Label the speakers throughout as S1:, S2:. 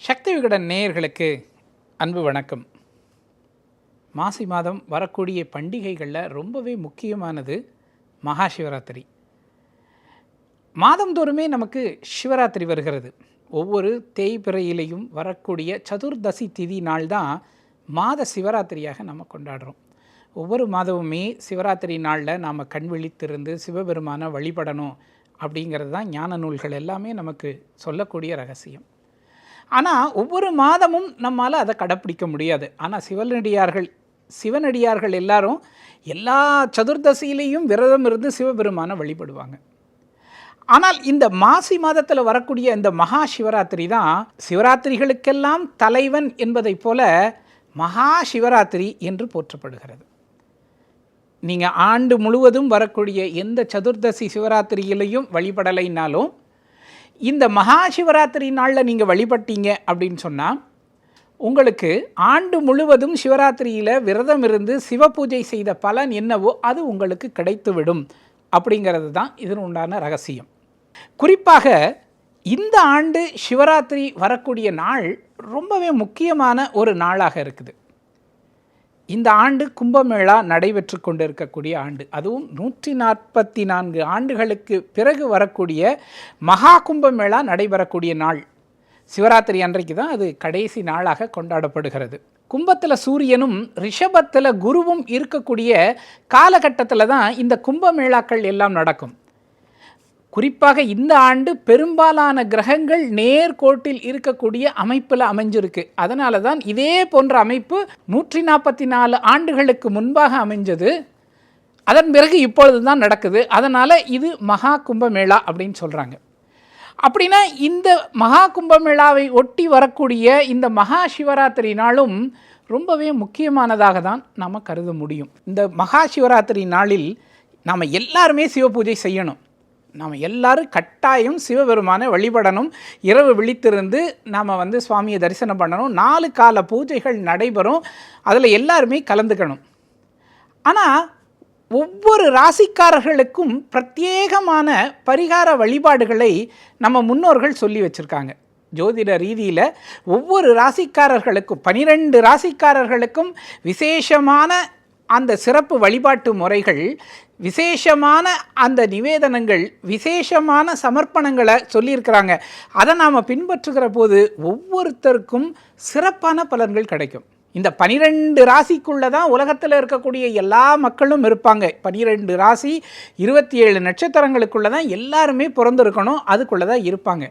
S1: சக்தி விகடன் நேயர்களுக்கு அன்பு வணக்கம். மாசி மாதம் வரக்கூடிய பண்டிகைகளில் ரொம்பவே முக்கியமானது மகா சிவராத்திரி மாதந்தோறுமே நமக்கு சிவராத்திரி வருகிறது. ஒவ்வொரு தேய்பிறையிலையும் வரக்கூடிய சதுர்தசி திதி நாள் தான் மாத சிவராத்திரியாக நம்ம கொண்டாடுறோம். ஒவ்வொரு மாதமுமே சிவராத்திரி நாளில் நாம் கண் விழித்திருந்து சிவபெருமானை வழிபடணும் அப்படிங்கிறது தான் ஞான நூல்கள் எல்லாமே நமக்கு சொல்லக்கூடிய ரகசியம். ஆனால் ஒவ்வொரு மாதமும் நம்மால் அதை கடைப்பிடிக்க முடியாது. ஆனால் சிவனடியார்கள் சிவனடியார்கள் எல்லாரும் எல்லா சதுர்தசியிலையும் விரதம் இருந்து சிவபெருமானை வழிபடுவாங்க. ஆனால் இந்த மாசி மாதத்தில் வரக்கூடிய இந்த மகா சிவராத்திரி தான் சிவராத்திரிகளுக்கெல்லாம் தலைவன் என்பதைப் போல மகா சிவராத்திரி என்று போற்றப்படுகிறது. நீங்கள் ஆண்டு முழுவதும் வரக்கூடிய எந்த சதுர்தசி சிவராத்திரியிலையும் வழிபடலைனாலும் இந்த மகா சிவராத்திரி நாளில் நீங்கள் வழிபட்டீங்க அப்படின்னு சொன்னால் உங்களுக்கு ஆண்டு முழுவதும் சிவராத்திரியில் விரதம் இருந்து சிவ பூஜை செய்த பலன் என்னவோ அது உங்களுக்கு கிடைத்துவிடும் அப்படிங்கிறது தான் இதன் உண்டான ரகசியம். குறிப்பாக இந்த ஆண்டு சிவராத்திரி வரக்கூடிய நாள் ரொம்பவே முக்கியமான ஒரு நாளாக இருக்குது. இந்த ஆண்டு கும்பமேளா நடைபெற்று கொண்டிருக்கக்கூடிய ஆண்டு. அதுவும் நூற்றி நாற்பத்தி நான்கு ஆண்டுகளுக்கு பிறகு வரக்கூடிய மகா கும்பமேளா நடைபெறக்கூடிய நாள். சிவராத்திரி அன்றைக்கு தான் அது கடைசி நாளாக கொண்டாடப்படுகிறது. கும்பத்தில் சூரியனும் ரிஷபத்தில் குருவும் இருக்கக்கூடிய காலகட்டத்தில் தான் இந்த கும்பமேளாக்கள் எல்லாம் நடக்கும். குறிப்பாக இந்த ஆண்டு பெரும்பாலான கிரகங்கள் நேர்கோட்டில் இருக்கக்கூடிய அமைப்பில் அமைஞ்சிருக்கு. அதனால தான் இதே போன்ற அமைப்பு நூற்றி நாற்பத்தி நாலு ஆண்டுகளுக்கு முன்பாக அமைஞ்சது. அதன் பிறகு இப்பொழுது தான் நடக்குது. அதனால் இது மகா கும்பமேளா அப்படின்னு சொல்கிறாங்க அப்படின்னா இந்த மகா கும்பமேளாவை ஒட்டி வரக்கூடிய இந்த மகா சிவராத்திரி நாளும் ரொம்பவே முக்கியமானதாக தான் நாம் கருத முடியும். இந்த மகா சிவராத்திரி நாளில் நாம் எல்லாருமே சிவ பூஜை செய்யணும். நாம் எல்லாரும் கட்டாயம் சிவபெருமானை வழிபடணும். இரவு விழித்திருந்து நாம் வந்து சுவாமியை தரிசனம் பண்ணணும். நாலு கால பூஜைகள் நடைபெறும். அதில் எல்லாருமே கலந்துக்கணும். ஆனால் ஒவ்வொரு ராசிக்காரர்களுக்கும் பிரத்யேகமான பரிகார வழிபாடுகளை நம்ம முன்னோர்கள் சொல்லி வச்சுருக்காங்க. ஜோதிட ரீதியில் ஒவ்வொரு ராசிக்காரர்களுக்கும் பனிரெண்டு ராசிக்காரர்களுக்கும் விசேஷமான அந்த சிறப்பு வழிபாட்டு முறைகள் விசேஷமான அந்த நிவேதனங்கள் விசேஷமான சமர்ப்பணங்களை சொல்லியிருக்கிறாங்க. அதை நாம் பின்பற்றுகிற போது ஒவ்வொருத்தருக்கும் சிறப்பான பலன்கள் கிடைக்கும். இந்த பனிரெண்டு ராசிக்குள்ளே தான் உலகத்தில் இருக்கக்கூடிய எல்லா மக்களும் இருப்பாங்க. பனிரெண்டு ராசி இருபத்தி ஏழு நட்சத்திரங்களுக்குள்ளே தான் எல்லாருமே பிறந்திருக்கணும் அதுக்குள்ளே தான் இருப்பாங்க.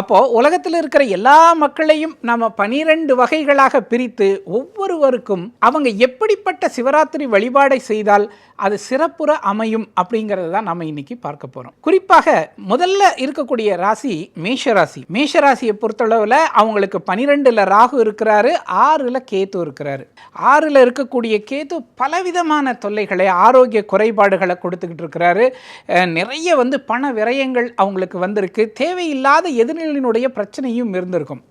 S1: அப்போது உலகத்தில் இருக்கிற எல்லா மக்களையும் நம்ம பனிரெண்டு வகைகளாக பிரித்து ஒவ்வொருவருக்கும் அவங்க எப்படிப்பட்ட சிவராத்திரி வழிபாடை செய்தால் அது சிறப்புற அமையும் அப்படிங்கிறத தான் நம்ம இன்னைக்கு பார்க்க போகிறோம் குறிப்பாக முதல்ல இருக்கக்கூடிய ராசி மேஷ ராசி மேஷ ராசியை பொறுத்தளவில் அவங்களுக்கு பனிரெண்டில் ராகு இருக்கிறாரு ஆறில் கேத்து இருக்கிறாரு. ஆறில் இருக்கக்கூடிய கேது பலவிதமான தொல்லைகளை ஆரோக்கிய குறைபாடுகளை கொடுத்துக்கிட்டு இருக்கிறாரு. நிறைய வந்து பண விரயங்கள் அவங்களுக்கு வந்திருக்கு. தேவையில்லாத எதிர்நிலையினுடைய பிரச்சனையும் இருந்திருக்கும்.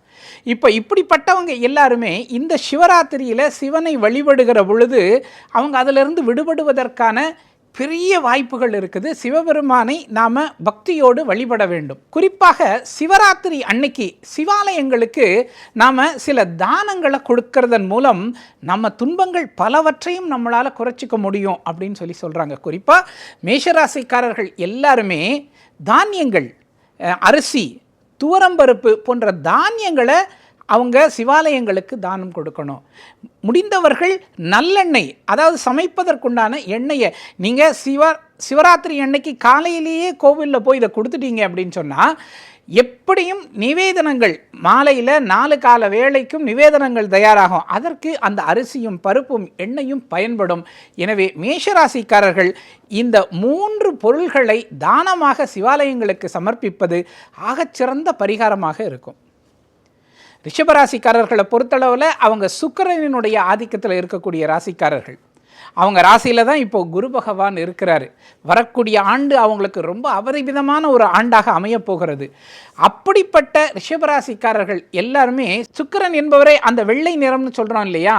S1: இப்போ இப்படிப்பட்டவங்க எல்லாருமே இந்த சிவராத்திரியில் சிவனை வழிபடுகிற பொழுது அவங்க அதிலிருந்து விடுபடுவதற்கான பெரிய வாய்ப்புகள் இருக்குது. சிவபெருமானை நாம் பக்தியோடு வழிபட வேண்டும். குறிப்பாக சிவராத்திரி அன்னைக்கு சிவாலயங்களுக்கு நாம் சில தானங்களை கொடுக்கறதன் மூலம் நம்ம துன்பங்கள் பலவற்றையும் நம்மளால் குறைச்சிக்க முடியும் அப்படின்னு சொல்லி சொல்கிறாங்க குறிப்பாக மேஷராசிக்காரர்கள் எல்லாருமே தானியங்கள் அரிசி துவரம்பருப்பு போன்ற தானியங்களை அவங்க சிவாலயங்களுக்கு தானம் கொடுக்கணும். முடிந்தவர்கள் நல்லெண்ணெய் அதாவது சமைப்பதற்குண்டான எண்ணெயை நீங்கள் சிவா சிவராத்திரி எண்ணெய்க்கு காலையிலேயே கோவிலில் போய் இதை கொடுத்துட்டீங்க அப்படின்னு சொன்னால் எப்படியும் நிவேதனங்கள் மாலையில் நாலு கால வேளைக்கும் நிவேதனங்கள் தயாராகும். அதற்கு அந்த அரிசியும் பருப்பும் எண்ணெயும் பயன்படும். எனவே மேஷராசிக்காரர்கள் இந்த மூன்று பொருள்களை தானமாக சிவாலயங்களுக்கு சமர்ப்பிப்பது ஆகச்சிறந்த பரிகாரமாக இருக்கும். ரிஷபராசிக்காரர்களை பொறுத்தளவில் அவங்க சுக்கரனினுடைய ஆதிக்கத்தில் இருக்கக்கூடிய ராசிக்காரர்கள். அவங்க ராசியில் தான் இப்போது குரு பகவான் இருக்கிறாரு. வரக்கூடிய ஆண்டு அவங்களுக்கு ரொம்ப அபரிமிதமான ஒரு ஆண்டாக அமையப் போகிறது. அப்படிப்பட்ட ரிஷபராசிக்காரர்கள் எல்லாருமே சுக்கிரன் என்பவரை அந்த வெள்ளை நிறம்னு சொல்கிறோம் இல்லையா?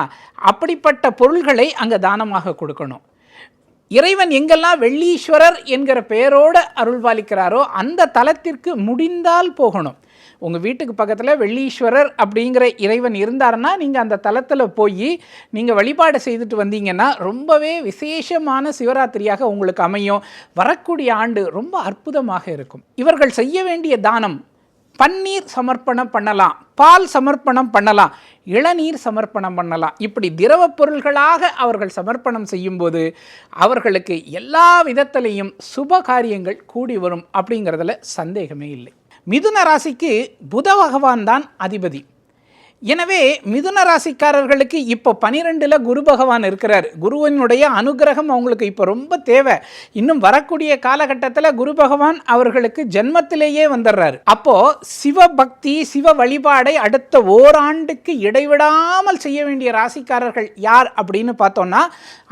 S1: அப்படிப்பட்ட பொருள்களை அங்கே தானமாக கொடுக்கணும். இறைவன் எங்கெல்லாம் வெள்ளீஸ்வரர் என்கிற பெயரோடு அருள்பாலிக்கிறாரோ அந்த தலத்திற்கு முடிந்தால் போகணும். உங்கள் வீட்டுக்கு பக்கத்தில் வெள்ளீஸ்வரர் அப்படிங்கிற இறைவன் இருந்தாருன்னா நீங்கள் அந்த தலத்தில் போய் நீங்கள் வழிபாடு செய்துட்டு வந்தீங்கன்னா ரொம்பவே விசேஷமான சிவராத்திரியாக உங்களுக்கு அமையும். வரக்கூடிய ஆண்டு ரொம்ப அற்புதமாக இருக்கும். இவர்கள் செய்ய வேண்டிய தானம் பன்னீர் சமர்ப்பணம் பண்ணலாம் பால் சமர்ப்பணம் பண்ணலாம் இளநீர் சமர்ப்பணம் பண்ணலாம். இப்படி திரவ பொருள்களாக அவர்கள் சமர்ப்பணம் செய்யும்போது அவர்களுக்கு எல்லா விதத்திலையும் சுப காரியங்கள் கூடி வரும் அப்படிங்கிறதுல சந்தேகமே இல்லை. மிதுன ராசிக்கு புத பகவான் தான் அதிபதி. எனவே மிதுன ராசிக்காரர்களுக்கு இப்போ பனிரெண்டில் குரு பகவான் இருக்கிறார். குருவனுடைய அனுகிரகம் அவங்களுக்கு இப்போ ரொம்ப தேவை. இன்னும் வரக்கூடிய காலகட்டத்தில் குரு பகவான் அவர்களுக்கு ஜென்மத்திலேயே வந்துடுறாரு. அப்போது சிவ பக்தி சிவ வழிபாடை அடுத்த ஓராண்டுக்கு இடைவிடாமல் செய்ய வேண்டிய ராசிக்காரர்கள் யார் அப்படின்னு பார்த்தோம்னா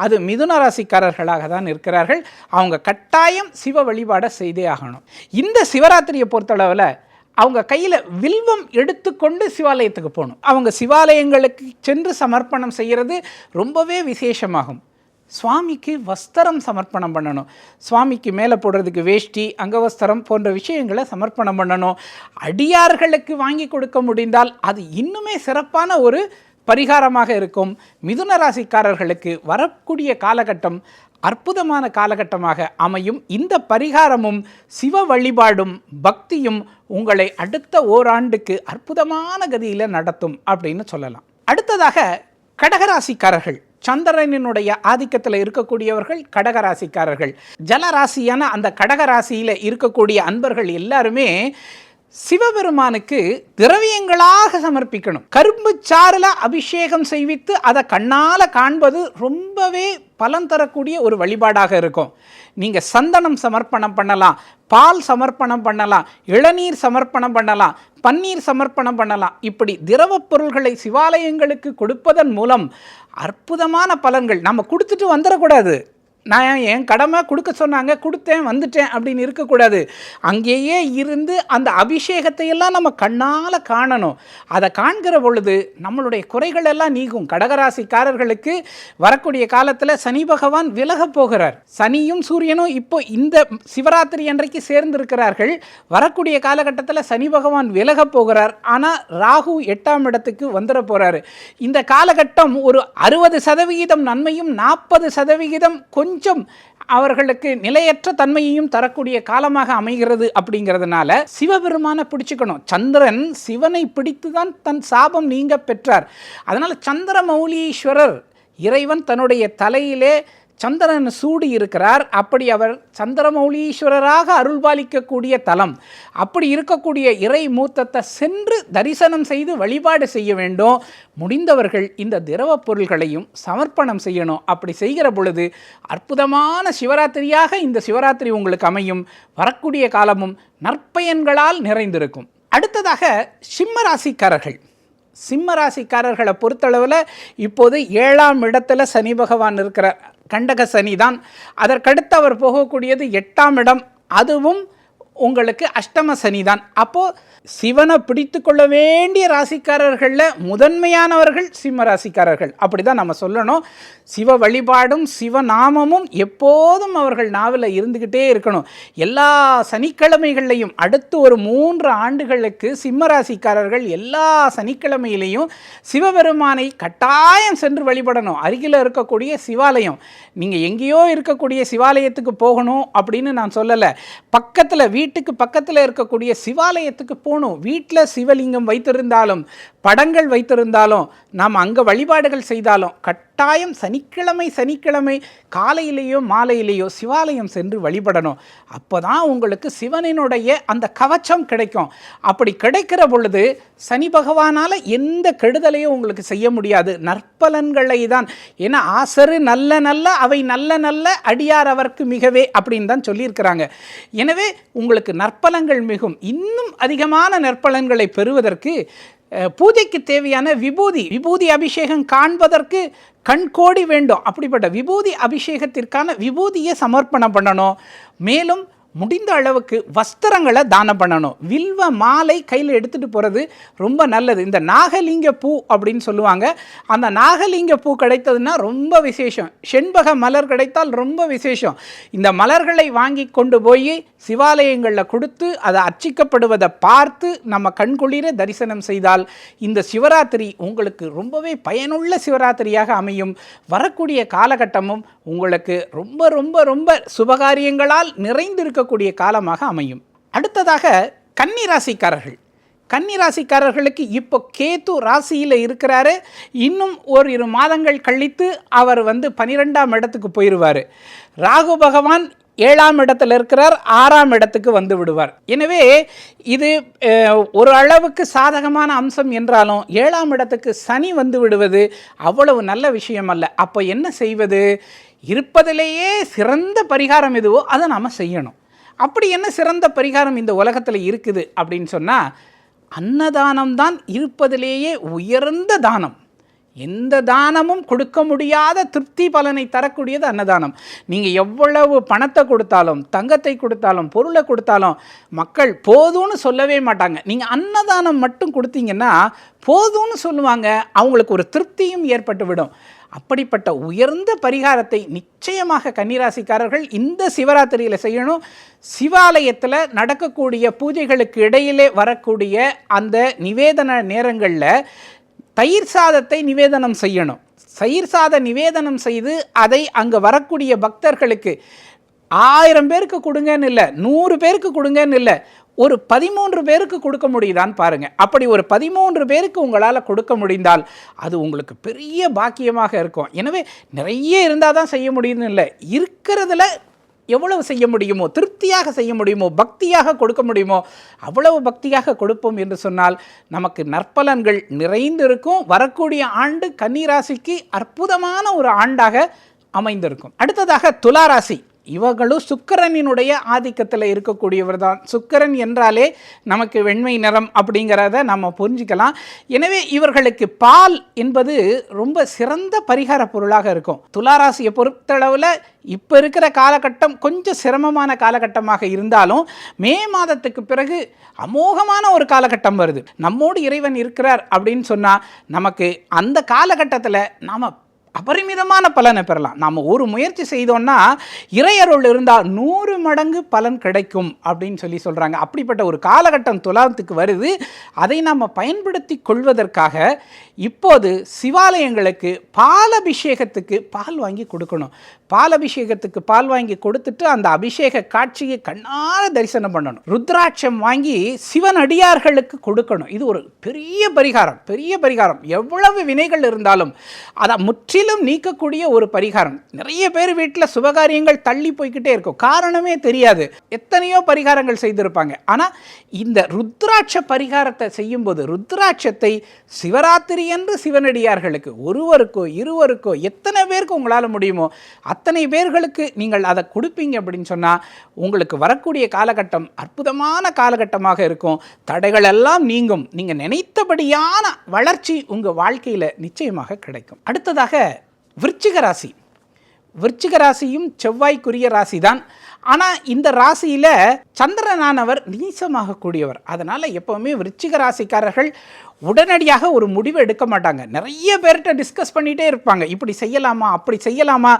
S1: அது மிதுன ராசிக்காரர்களாக தான் இருக்கிறார்கள். அவங்க கட்டாயம் சிவ வழிபாடை செய்தே ஆகணும். இந்த சிவராத்திரியை பொறுத்தளவில் அவங்க கையில் வில்வம் எடுத்துக்கொண்டு சிவாலயத்துக்கு போகணும். அவங்க சிவாலயங்களுக்கு சென்று சமர்ப்பணம் செய்கிறது ரொம்பவே விசேஷமாகும். சுவாமிக்கு வஸ்திரம் சமர்ப்பணம் பண்ணணும். சுவாமிக்கு மேலே போடுறதுக்கு வேஷ்டி அங்கவஸ்திரம் போன்ற விஷயங்களை சமர்ப்பணம் பண்ணணும். அடியார்களுக்கு வாங்கி கொடுக்க முடிந்தால் அது இன்னுமே சிறப்பான ஒரு பரிகாரமாக இருக்கும். மிதுன ராசிக்காரர்களுக்கு வரக்கூடிய காலகட்டம் அற்புதமான காலகட்டமாக அமையும். இந்த பரிகாரமும் சிவ வழிபாடும் பக்தியும் உங்களை அடுத்த ஓராண்டுக்கு அற்புதமான கதியில் நடத்தும் அப்படின்னு சொல்லலாம். அடுத்ததாக கடகராசிக்காரர்கள். சந்திரனினுடைய ஆதிக்கத்தில் இருக்கக்கூடியவர்கள் கடகராசிக்காரர்கள். ஜலராசியான அந்த கடகராசியில் இருக்கக்கூடிய அன்பர்கள் எல்லாருமே சிவபெருமானுக்கு திரவியங்களாக சமர்ப்பிக்கணும். கரும்பு சாறுல அபிஷேகம் செய்வித்து அதை கண்ணால காண்பது ரொம்பவே பலன் தரக்கூடிய ஒரு வழிபாடாக இருக்கும். நீங்கள் சந்தனம் சமர்ப்பணம் பண்ணலாம் பால் சமர்ப்பணம் பண்ணலாம் இளநீர் சமர்ப்பணம் பண்ணலாம் பன்னீர் சமர்ப்பணம் பண்ணலாம். இப்படி திரவப் பொருள்களை சிவாலயங்களுக்கு கொடுப்பதன் மூலம் அற்புதமான பலன்கள் நம்ம கொடுத்துட்டு வந்துடக்கூடாது. நான் என் கடமை கொடுக்க சொன்னாங்க கொடுத்தேன் வந்துட்டேன் அப்படின்னு இருக்கக்கூடாது. அங்கேயே இருந்து அந்த அபிஷேகத்தை எல்லாம் நம்ம கண்ணால் காணணும். அதை காண்கிற பொழுது நம்மளுடைய குறைகள் எல்லாம் நீங்கும். கடகராசிக்காரர்களுக்கு வரக்கூடிய காலத்தில் சனி பகவான் விலக போகிறார். சனியும் சூரியனும் இப்போ இந்த சிவராத்திரி அன்றைக்கு சேர்ந்திருக்கிறார்கள். வரக்கூடிய காலகட்டத்தில் சனி பகவான் விலக போகிறார். ஆனால் ராகு எட்டாம் இடத்துக்கு வந்துட போகிறாரு இந்த காலகட்டம் ஒரு அறுபது சதவிகிதம் நன்மையும் நாற்பது சதவிகிதம் கொஞ்சம் கொஞ்சம் அவர்களுக்கு நிலையற்ற தன்மையையும் தரக்கூடிய காலமாக அமைகிறது அப்படிங்கிறதுனால சிவபெருமானை பிடிச்சுக்கணும். சந்திரன் சிவனை பிடித்து தான் தன் சாபம் நீங்க பெற்றார். அதனால் சந்திர மௌலீஸ்வரர் இறைவன் தன்னுடைய தலையிலே சந்திரன் சூடி இருக்கிறார். அப்படி அவர் சந்திரமௌலீஸ்வரராக அருள்பாலிக்கக்கூடிய தலம். அப்படி இருக்கக்கூடிய இறை மூத்தத்தை சென்று தரிசனம் செய்து வழிபாடு செய்ய வேண்டும். முடிந்தவர்கள் இந்த திரவ பொருள்களையும் சமர்ப்பணம் செய்யணும். அப்படி செய்கிற பொழுது அற்புதமான சிவராத்திரியாக இந்த சிவராத்திரி உங்களுக்கு அமையும். வரக்கூடிய காலமும் நற்பயன்களால் நிறைந்திருக்கும். அடுத்ததாக சிம்மராசிக்காரர்கள். சிம்ம ராசிக்காரர்களை பொறுத்தளவில் இப்போது ஏழாம் இடத்துல சனி பகவான் இருக்கிறார். கண்டக சனி தான். அதற்கடுத்து அவர் போகக்கூடியது எட்டாம் இடம். அதுவும் உங்களுக்கு அஷ்டம சனி தான். அப்போது சிவனை பிடித்து கொள்ள வேண்டிய ராசிக்காரர்களில் முதன்மையானவர்கள் சிம்ம ராசிக்காரர்கள். அப்படி தான் நம்ம சொல்லணும். சிவ வழிபாடும் சிவநாமமும் எப்போதும் அவர்கள் நாவில் இருந்துக்கிட்டே இருக்கணும். எல்லா சனிக்கிழமைகள்லையும் அடுத்து ஒரு மூன்று ஆண்டுகளுக்கு சிம்மராசிக்காரர்கள் எல்லா சனிக்கிழமையிலையும் சிவபெருமானை கட்டாயம் சென்று வழிபடணும். அருகில் இருக்கக்கூடிய சிவாலயம். நீங்கள் எங்கேயோ இருக்கக்கூடிய சிவாலயத்துக்கு போகணும் அப்படின்னு நான் சொல்லலை. பக்கத்தில் வீட்டுக்கு பக்கத்தில் இருக்கக்கூடிய சிவாலயத்துக்கு போகணும். வீட்டில் சிவலிங்கம் வைத்திருந்தாலும் படங்கள் வைத்திருந்தாலும் நாம் அங்கே வழிபாடுகள் செய்தாலும் கட் கட்டாயம் சனிக்கிழமை சனிக்கிழமை காலையிலேயோ மாலையிலேயோ சிவாலயம் சென்று வழிபடணும். அப்போ தான் உங்களுக்கு சிவனினுடைய அந்த கவச்சம் கிடைக்கும். அப்படி கிடைக்கிற பொழுது சனி பகவானால் எந்த கெடுதலையும் உங்களுக்கு செய்ய முடியாது. நற்பலன்களை தான். ஏன்னா ஆசரு நல்ல நல்ல அவை நல்ல நல்ல அடியார் அவர்க்கு மிகவே அப்படின்னு தான் சொல்லியிருக்கிறாங்க. எனவே உங்களுக்கு நற்பலங்கள் மிகும். இன்னும் அதிகமான நற்பலன்களை பெறுவதற்கு பூஜைக்கு தேவையான விபூதி விபூதி அபிஷேகம் காண்பதற்கு கண்கோடி வேண்டும். அப்படிப்பட்ட விபூதி அபிஷேகத்திற்கான விபூதியை சமர்ப்பணம் பண்ணணும். மேலும் முடிந்த அளவுக்கு வஸ்திரங்களை தானம் பண்ணணும். வில்வ மாலை கையில் எடுத்துகிட்டு போகிறது ரொம்ப நல்லது. இந்த நாகலிங்க பூ அப்படின்னு சொல்லுவாங்க. அந்த நாகலிங்க பூ கிடைத்ததுன்னா ரொம்ப விசேஷம். செண்பக மலர் கிடைத்தால் ரொம்ப விசேஷம். இந்த மலர்களை வாங்கி கொண்டு போய் சிவாலயங்களில் கொடுத்து அதை அர்ச்சிக்கப்படுவதை பார்த்து நம்ம கண்குளிர தரிசனம் செய்தால் இந்த சிவராத்திரி உங்களுக்கு ரொம்பவே பயனுள்ள சிவராத்திரியாக அமையும். வரக்கூடிய காலகட்டமும் உங்களுக்கு ரொம்ப ரொம்ப ரொம்ப சுபகாரியங்களால் இருக்கக்கூடிய காலமாக அமையும். அடுத்ததாக கன்னி ராசிக்காரர்கள் கன்னி ராசிக்காரர்களுக்கு இப்போ கேத்து ராசியில் இருக்கிறாரு. இன்னும் ஒரு இரு மாதங்கள் கழித்து அவர் வந்து பனிரெண்டாம் இடத்துக்கு போயிடுவார் ராகு பகவான் ஏழாம் இடத்துல இருக்கிறார். ஆறாம் இடத்துக்கு வந்து விடுவார். எனவே இது ஒரு அளவுக்கு சாதகமான அம்சம் என்றாலும் ஏழாம் இடத்துக்கு சனி வந்து விடுவது அவ்வளவு நல்ல விஷயம் அல்ல. அப்போ என்ன செய்வது? இருப்பதிலேயே சிறந்த பரிகாரம் எதுவோ அதை நாம் செய்யணும். அப்படி என்ன சிறந்த பரிகாரம் இந்த உலகத்தில் இருக்குது அப்படின்னு சொன்னால் அன்னதானம் தான் இருப்பதிலேயே உயர்ந்த தானம். எந்த தானமும் கொடுக்க முடியாத திருப்தி பலனை தரக்கூடியது அன்னதானம். நீங்கள் எவ்வளவு பணத்தை கொடுத்தாலும் தங்கத்தை கொடுத்தாலும் பொருளை கொடுத்தாலும் மக்கள் போதும்னு சொல்லவே மாட்டாங்க. நீங்கள் அன்னதானம் மட்டும் கொடுத்தீங்கன்னா போதும்னு சொல்லுவாங்க. அவங்களுக்கு ஒரு திருப்தியும் ஏற்பட்டு விடும் அப்படிப்பட்ட உயர்ந்த பரிகாரத்தை நிச்சயமாக கன்னிராசிக்காரர்கள் இந்த சிவராத்திரியில் செய்யணும். சிவாலயத்தில் நடக்கக்கூடிய பூஜைகளுக்கு இடையிலே வரக்கூடிய அந்த நிவேதன நேரங்களில் தயிர் சாதத்தை நிவேதனம் செய்யணும். தயிர் சாத நிவேதனம் செய்து அதை அங்கே வரக்கூடிய பக்தர்களுக்கு ஆயிரம் பேருக்கு கொடுங்கன்னு இல்லை நூறு பேருக்கு கொடுங்கன்னு இல்லை ஒரு பதிமூன்று பேருக்கு கொடுக்க முடியுதான்னு பாருங்கள் அப்படி ஒரு பதிமூன்று பேருக்கு உங்களால் கொடுக்க முடிந்தால் அது உங்களுக்கு பெரிய பாக்கியமாக இருக்கும். எனவே நிறைய இருந்தால் தான் செய்ய முடியும்னு இல்லை. இருக்கிறதுல எவ்வளவு செய்ய முடியுமோ திருப்தியாக செய்ய முடியுமோ பக்தியாக கொடுக்க முடியுமோ அவ்வளவு பக்தியாக கொடுப்போம் என்று சொன்னால் நமக்கு நற்பலன்கள் நிறைந்திருக்கும். வரக்கூடிய ஆண்டு கன்னிராசிக்கு அற்புதமான ஒரு ஆண்டாக அமைந்திருக்கும். அடுத்ததாக துளாராசி. இவர்களும் சுக்கரனினுடைய ஆதிக்கத்தில் இருக்கக்கூடியவர் தான். சுக்கரன் என்றாலே நமக்கு வெண்மை நிறம் அப்படிங்கிறத நம்ம புரிஞ்சுக்கலாம். எனவே இவர்களுக்கு பால் என்பது ரொம்ப சிறந்த பரிகார பொருளாக இருக்கும். துளாராசியை பொறுத்தளவில் இப்போ இருக்கிற காலகட்டம் கொஞ்சம் சிரமமான காலகட்டமாக இருந்தாலும் மே மாதத்துக்கு பிறகு அமோகமான ஒரு காலகட்டம் வருது. நம்மோடு இறைவன் இருக்கிறார் அப்படின்னு சொன்னால் நமக்கு அந்த காலகட்டத்தில் நாம் அபரிமிதமான பலனை பெறலாம். நாம் ஒரு முயற்சி செய்தோம்னா இறையருள் இருந்தால் நூறு மடங்கு பலன் கிடைக்கும் அப்படின்னு சொல்லி சொல்கிறாங்க அப்படிப்பட்ட ஒரு காலகட்டம் துலாத்துக்கு வருது. அதை நாம் பயன்படுத்தி கொள்வதற்காக இப்போது சிவாலயங்களுக்கு பாலபிஷேகத்துக்கு பால் வாங்கி கொடுக்கணும். பாலபிஷேகத்துக்கு பால் வாங்கி கொடுத்துட்டு அந்த அபிஷேக காட்சியை கண்ணார தரிசனம் பண்ணணும். ருத்ராட்சம் வாங்கி சிவன் அடியார்களுக்கு கொடுக்கணும். இது ஒரு பெரிய பரிகாரம் பெரிய பரிகாரம். எவ்வளவு வினைகள் இருந்தாலும். அதை முற்றிலும் நீக்கக்கூடிய ஒரு பரிகாரம். நிறைய பேர் வீட்டில் சுபகாரியங்கள் தள்ளி போய்க்கிட்டே இருக்கும். காரணமே தெரியாது. எத்தனையோ பரிகாரங்கள் செய்திருப்பாங்க. ஆனால் இந்த ருத்ராட்ச பரிகாரத்தை செய்யும்போது ருத்ராட்சத்தை சிவராத்திரி என்று சிவனடியார்களுக்கு ஒருவருக்கோ இருவருக்கோ எத்தனை பேருக்கு உங்களால் முடியுமோ அத்தனை பேர்களுக்கு நீங்கள் அதை கொடுப்பீங்க அப்படின்னு சொன்னால் உங்களுக்கு வரக்கூடிய காலகட்டம் அற்புதமான காலகட்டமாக இருக்கும். தடைகள் எல்லாம் நீங்கும். நீங்கள் நினைத்தபடியான வளர்ச்சி உங்கள் வாழ்க்கையில் நிச்சயமாக கிடைக்கும். அடுத்ததாக விருச்சிக ராசி. விருச்சிக ராசியும் செவ்வாய்க்குரிய ராசி தான் ஆனால் இந்த ராசியில் சந்திரனானவர் நீசமாகக்கூடியவர் அதனால் எப்போவுமே விருச்சிக ராசிக்காரர்கள் உடனடியாக ஒரு முடிவு எடுக்க மாட்டாங்க. நிறைய பேர்கிட்ட டிஸ்கஸ் பண்ணிகிட்டே இருப்பாங்க. இப்படி செய்யலாமா அப்படி செய்யலாமா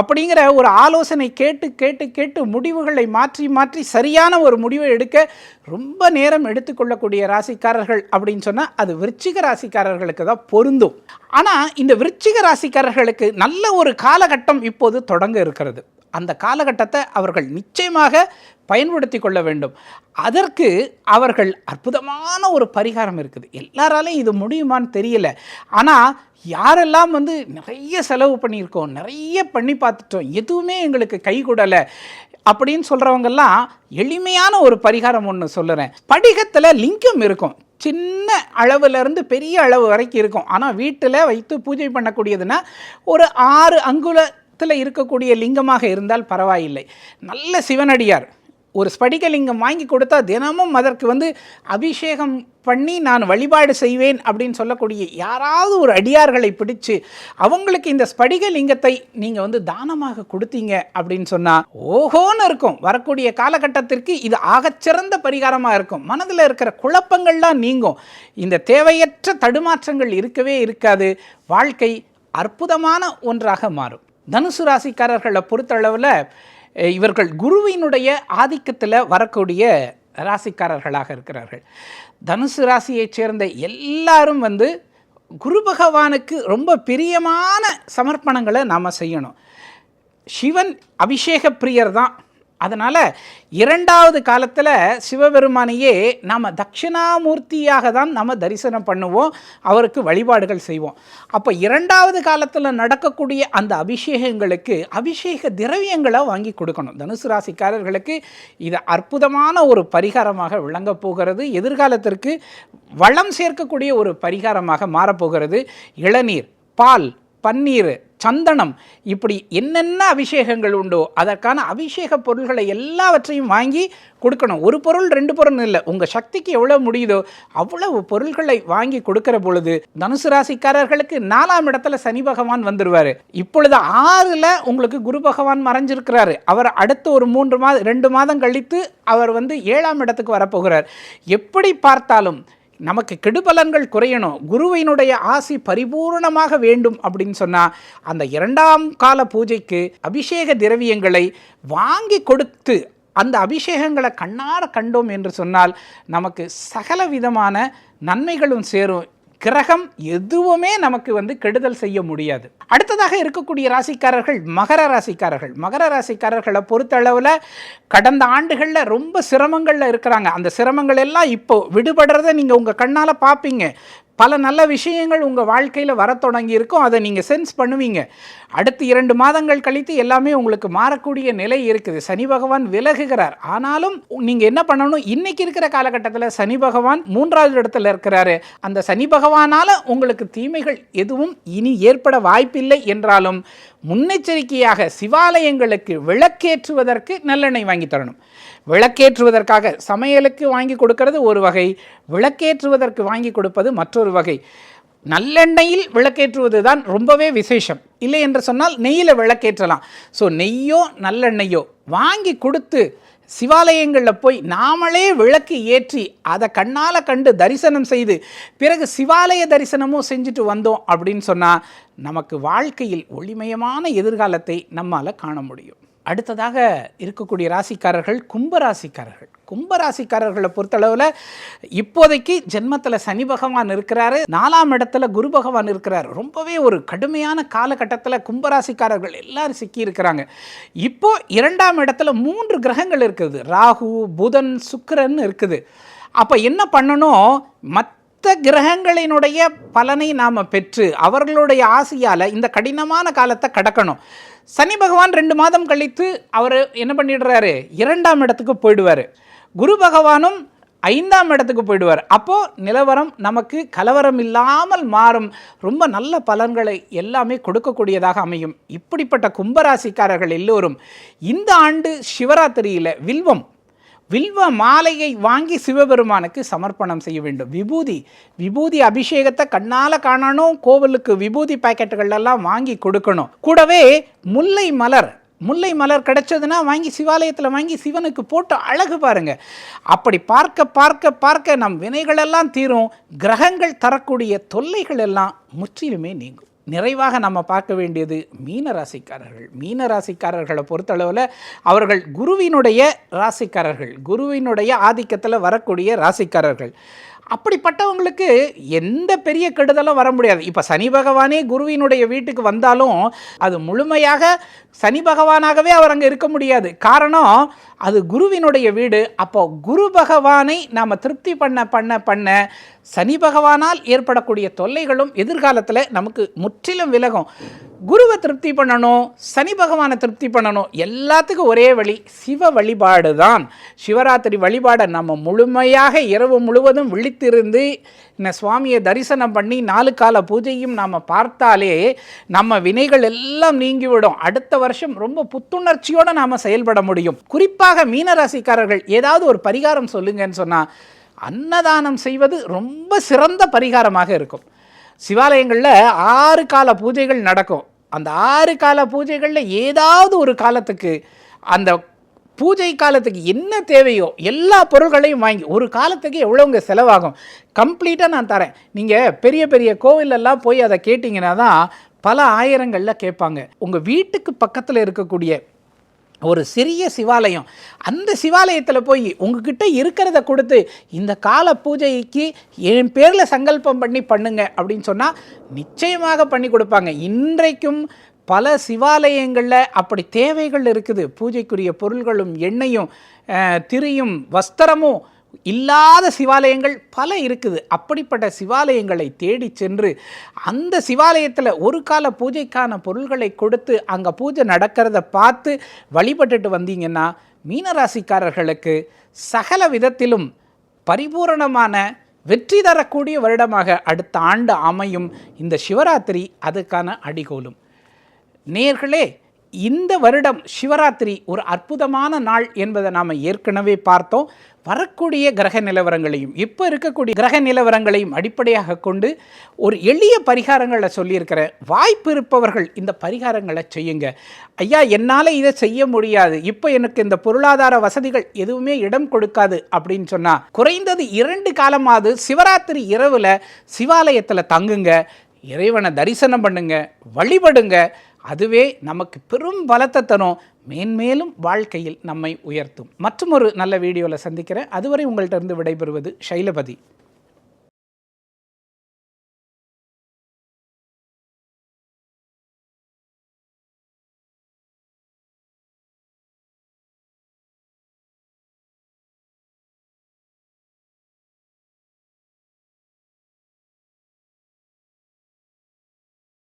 S1: அப்படிங்கிற ஒரு ஆலோசனை கேட்டு கேட்டு கேட்டு முடிவுகளை மாற்றி மாற்றி சரியான ஒரு முடிவை எடுக்க ரொம்ப நேரம் எடுத்துக்கொள்ளக்கூடிய ராசிக்காரர்கள் அப்படின்னு சொன்னால் அது விருச்சிக ராசிக்காரர்களுக்கு தான் பொருந்தும். ஆனால் இந்த விருச்சிக ராசிக்காரர்களுக்கு நல்ல ஒரு காலகட்டம் இப்போது தொடங்க இருக்கிறது. அந்த காலகட்டத்தை அவர்கள் நிச்சயமாக பயன்படுத்தி கொள்ள வேண்டும். அதற்கு அவர்கள் அற்புதமான ஒரு பரிகாரம் இருக்குது. எல்லாராலையும் இது முடியுமான்னு தெரியல. ஆனால் யாரெல்லாம் வந்து நிறைய செலவு பண்ணியிருக்கோம் நிறைய பண்ணி பார்த்துட்டோம் எதுவுமே எங்களுக்கு கை கூடலை அப்படின்னு சொல்கிறவங்கெல்லாம் எளிமையான ஒரு பரிகாரம் ஒன்று சொல்லுறேன். படிகத்தில் லிங்கம் இருக்கும். சின்ன அளவுலேருந்து பெரிய அளவு வரைக்கும் இருக்கும். ஆனால் வீட்டில் வைத்து பூஜை பண்ணக்கூடியதுன்னா ஒரு ஆறு அங்குல பக்கத்தில் இருக்கக்கூடிய லிங்கமாக இருந்தால் பரவாயில்லை. நல்ல சிவனடியார். ஒரு ஸ்படிகலிங்கம் வாங்கி கொடுத்தா தினமும் அதற்கு வந்து அபிஷேகம் பண்ணி நான் வழிபாடு செய்வேன் அப்படின்னு சொல்லக்கூடிய யாராவது ஒரு அடியார்களை பிடிச்சு அவங்களுக்கு இந்த ஸ்படிக லிங்கத்தை நீங்கள் வந்து தானமாக கொடுத்தீங்க அப்படின்னு சொன்னால் ஓஹோன்னு இருக்கும். வரக்கூடிய காலகட்டத்திற்கு இது ஆகச்சிறந்த பரிகாரமாக இருக்கும். மனதில் இருக்கிற குழப்பங்கள்லாம் நீங்கும். இந்த தேவையற்ற தடுமாற்றங்கள் இருக்கவே இருக்காது. வாழ்க்கை அற்புதமான ஒன்றாக மாறும். தனுசு ராசிக்காரர்களை பொறுத்தளவில் இவர்கள் குருவினுடைய ஆதிக்கத்தில் வரக்கூடிய ராசிக்காரர்களாக இருக்கிறார்கள். தனுசு ராசியைச் சேர்ந்த எல்லாரும் வந்து குரு பகவானுக்கு ரொம்ப பிரியமான சமர்ப்பணங்களை நாம் செய்யணும். சிவன் அபிஷேக பிரியர் தான் அதனால் இரண்டாவது காலத்தில் சிவபெருமானையே நாம் தட்சிணாமூர்த்தியாக தான் நம்ம தரிசனம் பண்ணுவோம் அவருக்கு வழிபாடுகள் செய்வோம். அப்போ இரண்டாவது காலத்தில் நடக்கக்கூடிய அந்த அபிஷேகங்களுக்கு அபிஷேக திரவியங்களை வாங்கி கொடுக்கணும். தனுசு ராசிக்காரர்களுக்கு இது அற்புதமான ஒரு பரிகாரமாக விளங்கப் போகிறது. எதிர்காலத்திற்கு வளம் சேர்க்கக்கூடிய ஒரு பரிகாரமாக மாறப்போகிறது இளநீர் பால் பன்னீர் சந்தனம் இப்படி என்னென்ன அபிஷேகங்கள் உண்டோ அதற்கான அபிஷேக பொருள்களை எல்லாவற்றையும் வாங்கி கொடுக்கணும். ஒரு பொருள் ரெண்டு பொருள் இல்லை. உங்கள் சக்திக்கு எவ்வளோ முடியுதோ அவ்வளவு பொருள்களை வாங்கி கொடுக்கிற பொழுது தனுசு ராசிக்காரர்களுக்கு நாலாம் இடத்துல சனி பகவான் வந்துடுவார் இப்பொழுது ஆறில் உங்களுக்கு குரு பகவான் மறைஞ்சிருக்கிறாரு. அவர் அடுத்து ஒரு மூன்று மாதம் ரெண்டு மாதம் கழித்து அவர் வந்து ஏழாம் இடத்துக்கு வரப்போகிறார். எப்படி பார்த்தாலும் நமக்கு கெடுபலன்கள் குறையணும். குருவினுடைய ஆசி பரிபூர்ணமாக வேண்டும் அப்படின்னு சொன்னால் அந்த இரண்டாம் கால பூஜைக்கு அபிஷேக திரவியங்களை வாங்கி கொடுத்து அந்த அபிஷேகங்களை கண்ணார கண்டோம் என்று சொன்னால் நமக்கு சகல விதமான நன்மைகளும் சேரும். கிரகம் எதுவுமே நமக்கு வந்து கெடுதல் செய்ய முடியாது. அடுத்ததாக இருக்கக்கூடிய ராசிக்காரர்கள் மகர ராசிக்காரர்கள். மகர ராசிக்காரர்களை பொறுத்தளவில் கடந்த ஆண்டுகளில் ரொம்ப சிரமங்களில் இருக்கிறாங்க. அந்த சிரமங்கள் எல்லாம் இப்போ விடுபடுறதை நீங்கள் உங்கள் கண்ணால் பார்ப்பீங்க பல நல்ல விஷயங்கள் உங்கள் வாழ்க்கையில் வர தொடங்கி இருக்கும் அதை நீங்கள் சென்ஸ் பண்ணுவீங்க. அடுத்து இரண்டு மாதங்கள் கழித்து எல்லாமே உங்களுக்கு மாறக்கூடிய நிலை இருக்குது. சனி பகவான் விலகுகிறார். ஆனாலும் நீங்கள் என்ன பண்ணணும்? இன்னைக்கு இருக்கிற காலகட்டத்தில் சனி பகவான் மூன்றாவது இடத்துல இருக்கிறாரு. அந்த சனி பகவானால் உங்களுக்கு தீமைகள் எதுவும் இனி ஏற்பட வாய்ப்பில்லை என்றாலும் முன்னெச்சரிக்கையாக சிவாலயங்களுக்கு விளக்கேற்றுவதற்கு நல்லெண்ணெய் வாங்கி தரணும். விளக்கேற்றுவதற்காக சமையலுக்கு வாங்கி கொடுக்கிறது ஒரு வகை விளக்கேற்றுவதற்கு வாங்கி கொடுப்பது மற்றொரு வகை. நல்லெண்ணெயில் விளக்கேற்றுவது தான் ரொம்பவே விசேஷம். இல்லை என்று சொன்னால் நெய்யில் விளக்கேற்றலாம். ஸோ நெய்யோ நல்லெண்ணெய்யோ வாங்கி கொடுத்து சிவாலயங்களில் போய் நாமளே விளக்கு ஏற்றி அதை கண்ணால் கண்டு தரிசனம் செய்து பிறகு சிவாலய தரிசனமும் செஞ்சுட்டு வந்தோம் அப்படின்னு சொன்னால் நமக்கு வாழ்க்கையில் ஒளிமயமான எதிர்காலத்தை நம்மால் காண முடியும். அடுத்ததாக இருக்கக்கூடிய ராசிக்காரர்கள் கும்பராசிக்காரர்கள். கும்பராசிக்காரர்களை பொறுத்தளவில் இப்போதைக்கு ஜென்மத்தில் சனி பகவான் இருக்கிறாரு. நாலாம் இடத்துல குரு பகவான் இருக்கிறார். ரொம்பவே ஒரு கடுமையான காலகட்டத்தில் கும்பராசிக்காரர்கள் எல்லாரும் சிக்கி இருக்கிறாங்க இப்போ இரண்டாம் இடத்துல மூன்று கிரகங்கள் இருக்குது. ராகு புதன் சுக்கரன் இருக்குது. அப்போ என்ன பண்ணணும்? மற்ற கிரகங்களினுடைய பலனை நாம் பெற்று அவர்களுடைய ஆசையால் இந்த கடினமான காலத்தை கடக்கணும். சனி பகவான் ரெண்டு மாதம் கழித்து அவர் என்ன பண்ணிடுறாரு? இரண்டாம் இடத்துக்கு போயிடுவார். குரு பகவானும் ஐந்தாம் இடத்துக்கு போயிடுவார். அப்போது நிலவரம் நமக்கு கலவரம் இல்லாமல் மாறும். ரொம்ப நல்ல பலன்களை எல்லாமே கொடுக்கக்கூடியதாக அமையும். இப்படிப்பட்ட கும்பராசிக்காரர்கள் எல்லோரும் இந்த ஆண்டு சிவராத்திரியில் வில்வம் வில்வ மாலையை வாங்கி சிவபெருமானுக்கு சமர்ப்பணம் செய்ய வேண்டும். விபூதி விபூதி அபிஷேகத்தை கண்ணால் காணணும் கோவிலுக்கு விபூதி பாக்கெட்டுகள் எல்லாம் வாங்கி கொடுக்கணும். கூடவே முல்லை மலர் முல்லை மலர் கிடைச்சதுன்னா வாங்கி சிவாலயத்தில் வாங்கி சிவனுக்கு போட்டு அழகு பாருங்க. அப்படி பார்க்க பார்க்க பார்க்க நம் வினைகளெல்லாம் தீரும். கிரகங்கள் தரக்கூடிய தொல்லைகள் எல்லாம் முற்றிலுமே நீங்கும். நிறைவாக நம்ம பார்க்க வேண்டியது மீன ராசிக்காரர்கள் மீன ராசிக்காரர்களை பொறுத்தளவில் அவர்கள் குருவினுடைய ராசிக்காரர்கள். குருவினுடைய ஆதிக்கத்தில் வரக்கூடிய ராசிக்காரர்கள். அப்படிப்பட்டவங்களுக்கு எந்த பெரிய கெடுதலும் வர முடியாது. இப்போ சனி பகவானே குருவினுடைய வீட்டுக்கு வந்தாலும் அது முழுமையாக சனி பகவானாகவே அவர் அங்கே இருக்க முடியாது. காரணம் அது குருவினுடைய வீடு. அப்போ குரு பகவானை நாம் திருப்தி பண்ண பண்ண பண்ண சனி பகவானால் ஏற்படக்கூடிய தொல்லைகளும் எதிர்காலத்தில் நமக்கு முற்றிலும் விலகும். குருவை திருப்தி பண்ணணும் சனி பகவானை திருப்தி பண்ணணும் எல்லாத்துக்கும் ஒரே வழி சிவ வழிபாடு தான் சிவராத்திரி வழிபாடை நம்ம முழுமையாக இரவு முழுவதும் விழித்திருந்து இந்த சுவாமியை தரிசனம் பண்ணி நாலு கால பூஜையும் நாம் பார்த்தாலே நம்ம வினைகள் எல்லாம் நீங்கிவிடும். அடுத்த வருஷம் ரொம்ப புத்துணர்ச்சியோடு நாம் செயல்பட முடியும். குறிப்பாக மீனராசிக்காரர்கள் ஏதாவது ஒரு பரிகாரம் சொல்லுங்கன்னு சொன்னால் அன்னதானம் செய்வது ரொம்ப சிறந்த பரிகாரமாக இருக்கும். சிவாலயங்களில் ஆறு கால பூஜைகள் நடக்கும். அந்த ஆறு கால பூஜைகளில் ஏதாவது ஒரு காலத்துக்கு அந்த பூஜை காலத்துக்கு என்ன தேவையோ எல்லா பொருள்களையும் வாங்கி ஒரு காலத்துக்கு எவ்வளோங்க செலவாகும்? கம்ப்ளீட்டாக நான் தரேன். நீங்கள் பெரிய பெரிய கோவிலெல்லாம் போய் அதை கேட்டிங்கன்னா தான் பல ஆயிரங்களில் கேட்பாங்க. உங்கள் வீட்டுக்கு பக்கத்தில் இருக்கக்கூடிய ஒரு சிறிய சிவாலயம். அந்த சிவாலயத்தில் போய் உங்ககிட்ட இருக்கிறத கொடுத்து இந்த கால பூஜைக்கு என் பேரில் சங்கல்பம் பண்ணி பண்ணுங்க அப்படின்னு சொன்னால் நிச்சயமாக பண்ணி கொடுப்பாங்க. இன்றைக்கும் பல சிவாலயங்களில் அப்படி தேவைகள் இருக்குது. பூஜைக்குரிய பொருள்களும் எண்ணெயும் திரியும் வஸ்திரமும் இல்லாத சிவாலயங்கள் பல இருக்குது. அப்படிப்பட்ட சிவாலயங்களை தேடி சென்று அந்த சிவாலயத்தில் ஒரு கால பூஜைக்கான பொருள்களை கொடுத்து அங்கே பூஜை நடக்கிறத பார்த்து வழிபட்டுட்டு வந்தீங்கன்னா மீனராசிக்காரர்களுக்கு சகல விதத்திலும் பரிபூரணமான வெற்றி தரக்கூடிய வருடமாக அடுத்த ஆண்டு அமையும் இந்த சிவராத்திரி அதுக்கான அடிகோலும். நேர்களே இந்த வருடம் சிவராத்திரி ஒரு அற்புதமான நாள் என்பதை நாம் ஏற்கனவே பார்த்தோம். வரக்கூடிய கிரக நிலவரங்களையும் இப்போ இருக்கக்கூடிய கிரக நிலவரங்களையும் அடிப்படையாக கொண்டு ஒரு எளிய பரிகாரங்களை சொல்லியிருக்கிறேன் வாய்ப்பு இருப்பவர்கள் இந்த பரிகாரங்களை செய்யுங்க. ஐயா என்னால் இதை செய்ய முடியாது. இப்போ எனக்கு இந்த பொருளாதார வசதிகள் எதுவுமே இடம் கொடுக்காது அப்படின்னு சொன்னால் குறைந்தது இரண்டு காலமாவது சிவராத்திரி இரவில் சிவாலயத்தில் தங்குங்க. இறைவனை தரிசனம் பண்ணுங்க வழிபடுங்க. அதுவே நமக்கு பெரும் பலத்தை தரும். மேன்மேலும் வாழ்க்கையில் நம்மை உயர்த்தும். மற்றும் ஒரு நல்ல வீடியோவில் சந்திக்கிறேன். அதுவரை உங்கள்கிட்ட இருந்து விடைபெறுவது சைலபதி